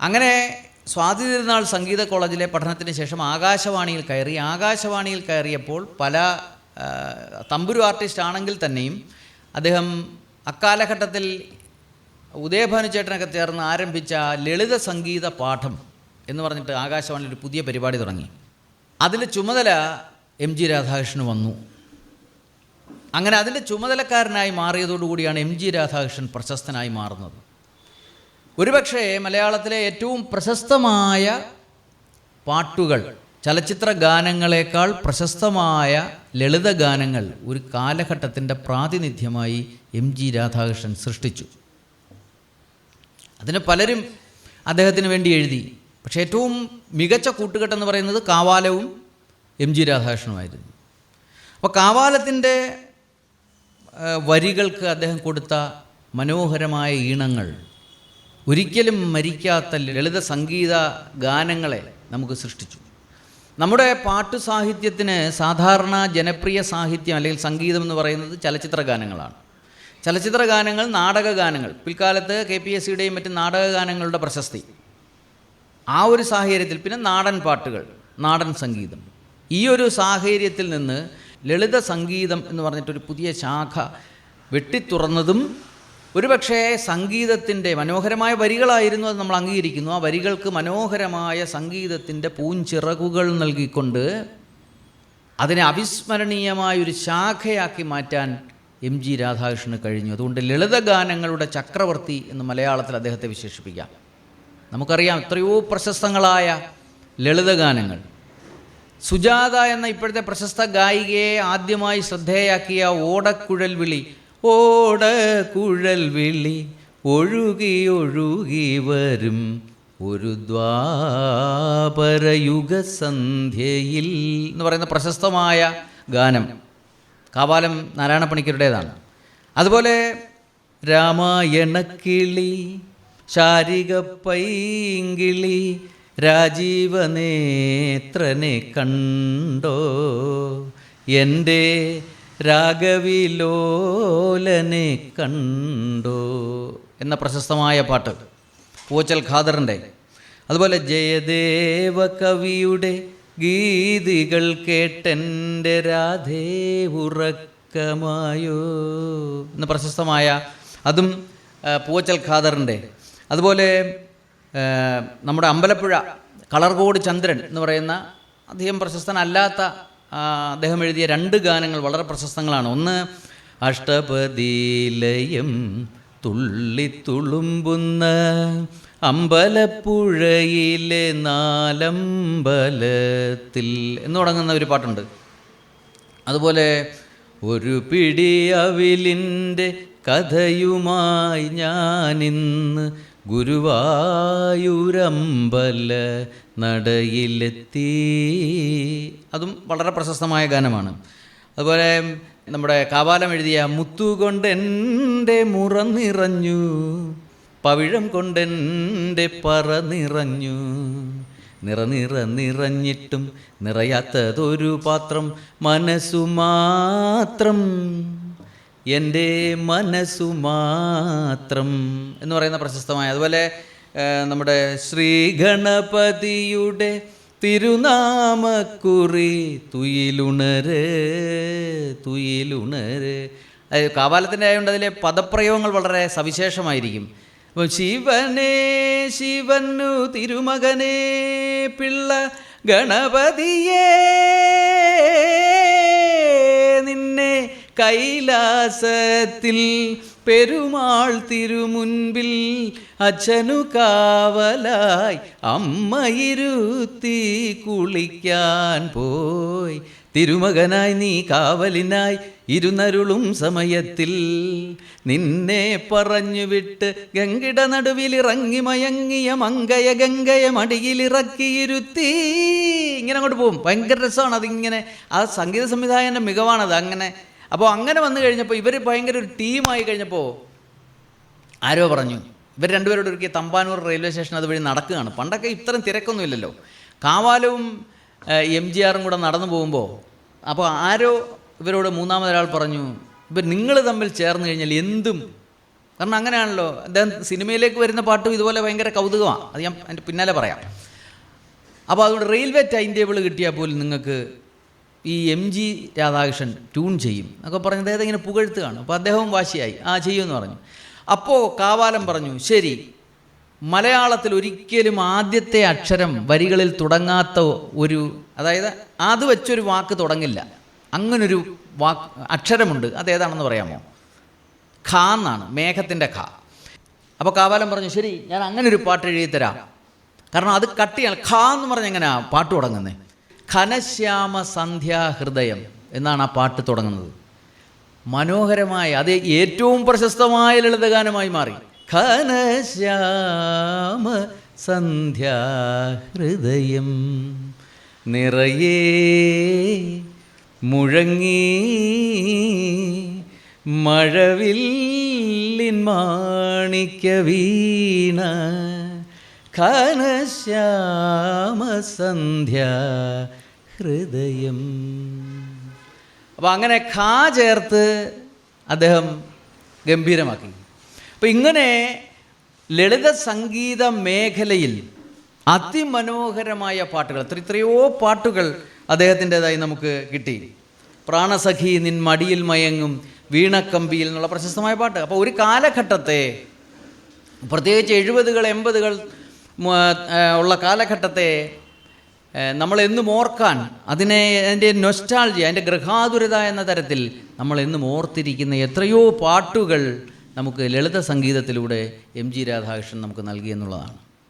അങ്ങനെ സ്വാതി തിരുനാൾ സംഗീത കോളേജിലെ പഠനത്തിന് ശേഷം ആകാശവാണിയിൽ കയറി ആകാശവാണിയിൽ കയറിയപ്പോൾ പല തമ്പുരു ആർട്ടിസ്റ്റ് ആണെങ്കിൽ തന്നെയും അദ്ദേഹം അക്കാലഘട്ടത്തിൽ ഉദയഭാനു ചേട്ടനൊക്കെ ചേർന്ന് ആരംഭിച്ച ലളിത സംഗീത പാഠം എന്ന് പറഞ്ഞിട്ട് ആകാശവാണിയിൽ ഒരു പുതിയ പരിപാടി തുടങ്ങി. അതിൽ ചുമതല എം ജി രാധാകൃഷ്ണൻ വന്നു. അങ്ങനെ അതിന്റെ ചുമതലക്കാരനായി മാറിയതോടുകൂടിയാണ് എം ജി രാധാകൃഷ്ണൻ പ്രശസ്തനായി മാറുന്നത്. ഒരുപക്ഷേ മലയാളത്തിലെ ഏറ്റവും പ്രശസ്തമായ പാട്ടുകൾ ചലച്ചിത്ര ഗാനങ്ങളെക്കാൾ പ്രശസ്തമായ ലളിത ഗാനങ്ങൾ ഒരു കാലഘട്ടത്തിന്റെ പ്രാതിനിധ്യമായി എം ജി രാധാകൃഷ്ണൻ സൃഷ്ടിച്ചു. അതിന് പലരും അദ്ദേഹത്തിന് വേണ്ടി എഴുതി. പക്ഷേ ഏറ്റവും മികച്ച കൂട്ടുകെട്ടെന്ന് പറയുന്നത് കാവാലവും എം ജി രാധാകൃഷ്ണനുമായിരുന്നു. അപ്പോൾ കാവാലത്തിന്റെ വരികൾക്ക് അദ്ദേഹം കൊടുത്ത മനോഹരമായ ഈണങ്ങൾ ഒരിക്കലും മരിക്കാത്ത ലളിത സംഗീത ഗാനങ്ങളെ നമുക്ക് സൃഷ്ടിച്ചു. നമ്മുടെ പാട്ടു സാഹിത്യത്തിന് സാധാരണ ജനപ്രിയ സാഹിത്യം അല്ലെങ്കിൽ സംഗീതം എന്ന് പറയുന്നത് ചലച്ചിത്ര ഗാനങ്ങളാണ്. ചലച്ചിത്ര ഗാനങ്ങൾ നാടക ഗാനങ്ങൾ. പിൽക്കാലത്ത് കെ പി എസ് സിയുടെയും മറ്റ് നാടക ഗാനങ്ങളുടെ പ്രശസ്തി. ആ ഒരു സാഹചര്യത്തിൽ പിന്നെ നാടൻ പാട്ടുകൾ നാടൻ സംഗീതം. ഈ ഒരു സാഹചര്യത്തിൽ നിന്ന് ലളിത സംഗീതം എന്ന് പറഞ്ഞിട്ടൊരു പുതിയ ശാഖ വെട്ടിത്തുറന്നതും ഒരുപക്ഷേ സംഗീതത്തിന്റെ മനോഹരമായ വരികളായിരുന്നു അത് നമ്മൾ അംഗീകരിക്കുന്നു. ആ വരികൾക്ക് മനോഹരമായ സംഗീതത്തിന്റെ പൂഞ്ചിറകുകൾ നൽകിക്കൊണ്ട് അതിനെ അവിസ്മരണീയമായ ഒരു ശാഖയാക്കി മാറ്റാൻ എം ജി രാധാകൃഷ്ണന് കഴിഞ്ഞു. അതുകൊണ്ട് ലളിതഗാനങ്ങളുടെ ചക്രവർത്തി എന്ന് മലയാളത്തിൽ അദ്ദേഹത്തെ വിശേഷിപ്പിക്കാം. നമുക്കറിയാം എത്രയോ പ്രശസ്തങ്ങളായ ലളിതഗാനങ്ങൾ. സുജാത എന്ന ഇപ്പോഴത്തെ പ്രശസ്ത ഗായികയെ ആദ്യമായി ശ്രദ്ധേയാക്കിയ ഓടക്കുഴൽ വിളി ഓടക്കുഴൽ വിളി ഒഴുകി ഒഴുകി വരും. ഒരു ദ്വാപരയുഗസന്ധ്യയിൽ എന്ന് പറയുന്ന പ്രശസ്തമായ ഗാനം കാവാലം നാരായണ പണിക്കരുടേതാണ് അതുപോലെ രാമായണക്കിളി ശാരിക പൈങ്കിളി രാജീവനേത്രനെ കണ്ടോ? എന്റെ രാഗവിലോലനെ കണ്ടോ എന്ന പ്രശസ്തമായ പാട്ട് പൂച്ചൽ ഖാദറിന്റെ. അതുപോലെ ജയദേവ കവിയുടെ ഗീതികൾ കേട്ടെന്റെ രാധേ ഉറക്കമായോ എന്ന പ്രശസ്തമായ അതും പൂച്ചൽ ഖാദറിന്റെ. അതുപോലെ നമ്മുടെ അമ്പലപ്പുഴ കളർകോട് ചന്ദ്രൻ എന്ന് പറയുന്ന അധികം പ്രശസ്തനല്ലാത്ത അദ്ദേഹം എഴുതിയ രണ്ട് ഗാനങ്ങൾ വളരെ പ്രശസ്തങ്ങളാണ്. ഒന്ന് അഷ്ടപതിലയം തുള്ളിത്തുളുമ്പുന്ന അമ്പലപ്പുഴയിലെ നാലമ്പലത്തിൽ എന്ന് തുടങ്ങുന്ന ഒരു പാട്ടുണ്ട്. അതുപോലെ ഒരു പിടി അവിലിന്റെ കഥയുമായി ഞാനിന്ന് ഗുരുവായൂരമ്പല നടയിലെത്തി. അതും വളരെ പ്രശസ്തമായ ഗാനമാണ്. അതുപോലെ നമ്മുടെ കാവാലം എഴുതിയ മുത്തുകൊണ്ട് എന്റെ മുറ നിറഞ്ഞു പവിഴം കൊണ്ടെന്റെ പറ നിറഞ്ഞു നിറ നിറ നിറഞ്ഞിട്ടും നിറയാത്തതൊരു പാത്രം മനസ്സു മാത്രം. എന്റെ മനസ്സു മാത്രം എന്ന് പറയുന്ന പ്രശസ്തമായ അതുപോലെ നമ്മുടെ ശ്രീ ഗണപതിയുടെ തിരുനാമക്കുറി തുയിലുണര് തുയിലുണര്. കാവാലത്തിന്റെ ആയതുകൊണ്ട് അതിലെ പദപ്രയോഗങ്ങൾ വളരെ സവിശേഷമായിരിക്കും. അപ്പം ശിവനേ ശിവനു തിരുമകനേ പിള്ള ഗണപതിയേ കൈലാസത്തിൽ പെരുമാൾ തിരുമുൻപിൽ അച്ഛനു കാവലായി അമ്മയിരുത്തി കുളിക്കാൻ പോയി. തിരുമകനായി നീ കാവലിനായി ഇരുന്നരുളും സമയത്തിൽ നിന്നെ പറഞ്ഞു വിട്ട് ഗംഗിട നടുവിലിറങ്ങി മയങ്ങിയ മങ്കയ ഗംഗയ മടിയിലിറക്കിയിരുത്തി ഇങ്ങനെ അങ്ങോട്ട് പോകും. ഭയങ്കര രസമാണ് അതിങ്ങനെ. ആ സംഗീത സംവിധായകന്റെ മികവാണത്. അങ്ങനെ അപ്പോൾ അങ്ങനെ വന്നു കഴിഞ്ഞപ്പോൾ ഇവർ ഭയങ്കര ഒരു ടീമായി കഴിഞ്ഞപ്പോൾ ആരോ പറഞ്ഞു ഇവർ രണ്ടുപേരോട് ഒരുക്കിയ തമ്പാനൂർ റെയിൽവേ സ്റ്റേഷൻ അതുവഴി നടക്കുകയാണ്. പണ്ടൊക്കെ ഇത്രയും തിരക്കൊന്നുമില്ലല്ലോ. കാവാലവും എം ജി ആറും കൂടെ നടന്നു പോകുമ്പോൾ അപ്പോൾ ആരോ ഇവരോട് മൂന്നാമതൊരാൾ പറഞ്ഞു ഇവർ നിങ്ങൾ തമ്മിൽ ചേർന്ന് കഴിഞ്ഞാൽ എന്തും. കാരണം അങ്ങനെയാണല്ലോ അദ്ദേഹം സിനിമയിലേക്ക് വരുന്ന പാട്ടും ഇതുപോലെ ഭയങ്കര കൗതുകമാണ് അത് ഞാൻ അതിന്റെ പിന്നാലെ പറയാം. അപ്പോൾ അതുകൊണ്ട് റെയിൽവേ ടൈം ടേബിൾ കിട്ടിയാൽ പോലും നിങ്ങൾക്ക് ഈ എം ജി രാധാകൃഷ്ണൻ ട്യൂൺ ചെയ്യും എന്നൊക്കെ പറഞ്ഞ് അദ്ദേഹത്തെ ഇങ്ങനെ പുകഴ്ത്തുകയാണ്. അപ്പോൾ അദ്ദേഹവും വാശിയായി. ആ ചെയ്യുമെന്ന് പറഞ്ഞു. അപ്പോൾ കാവാലം പറഞ്ഞു ശരി മലയാളത്തിൽ ഒരിക്കലും ആദ്യത്തെ അക്ഷരം വരികളിൽ തുടങ്ങാത്ത ഒരു അതായത് അത് വെച്ചൊരു വാക്ക് തുടങ്ങില്ല. അങ്ങനൊരു വാക്ക് അക്ഷരമുണ്ട്. അതേതാണെന്ന് പറയാമോ? ഖ എന്നാണ് മേഘത്തിന്റെ ഖ. അപ്പോൾ കാവാലം പറഞ്ഞു ശരി ഞാൻ അങ്ങനെ ഒരു പാട്ട് എഴുതി തരാം കാരണം അത് കട്ടിയാണ് ഖ എന്ന് പറഞ്ഞ എങ്ങനെയാണ് പാട്ട് തുടങ്ങുന്നത് ഘനശ്യാമ സന്ധ്യാഹൃദയം എന്നാണ് ആ പാട്ട് തുടങ്ങുന്നത്. മനോഹരമായ അത് ഏറ്റവും പ്രശസ്തമായ ലളിതഗാനമായി മാറി. ഘനശ്യാമ സന്ധ്യാഹൃദയം നിറയേ മുഴങ്ങി മഴവില്ലിൻ മാണിക്യ വീണ ഘനശ്യാമ സന്ധ്യ ഹൃദയം. അപ്പോൾ അങ്ങനെ ഖാ ചേർത്ത് അദ്ദേഹം ഗംഭീരമാക്കി. അപ്പം ഇങ്ങനെ ലളിത സംഗീത മേഖലയിൽ അതിമനോഹരമായ പാട്ടുകൾ എത്രയോ പാട്ടുകൾ അദ്ദേഹത്തിന്റെതായി നമുക്ക് കിട്ടി. പ്രാണസഖി നിൻ മടിയിൽ മയങ്ങും വീണക്കമ്പിയിൽ എന്നുള്ള പ്രശസ്തമായ പാട്ട്. അപ്പോൾ ഒരു കാലഘട്ടത്തെ പ്രത്യേകിച്ച് എഴുപതുകൾ എൺപതുകൾ ഉള്ള കാലഘട്ടത്തെ ഏഹ്, നമ്മളെന്നും ഓർക്കാൻ അതിനെ അതിന്റെ നൊസ്റ്റാൾജി അതിന്റെ ഗൃഹാതുരത എന്ന തരത്തിൽ നമ്മൾ എന്നും ഓർത്തിരിക്കുന്ന എത്രയോ പാട്ടുകൾ നമുക്ക് ലളിത സംഗീതത്തിലൂടെ എം ജി രാധാകൃഷ്ണൻ നമുക്ക് നൽകി എന്നുള്ളതാണ്.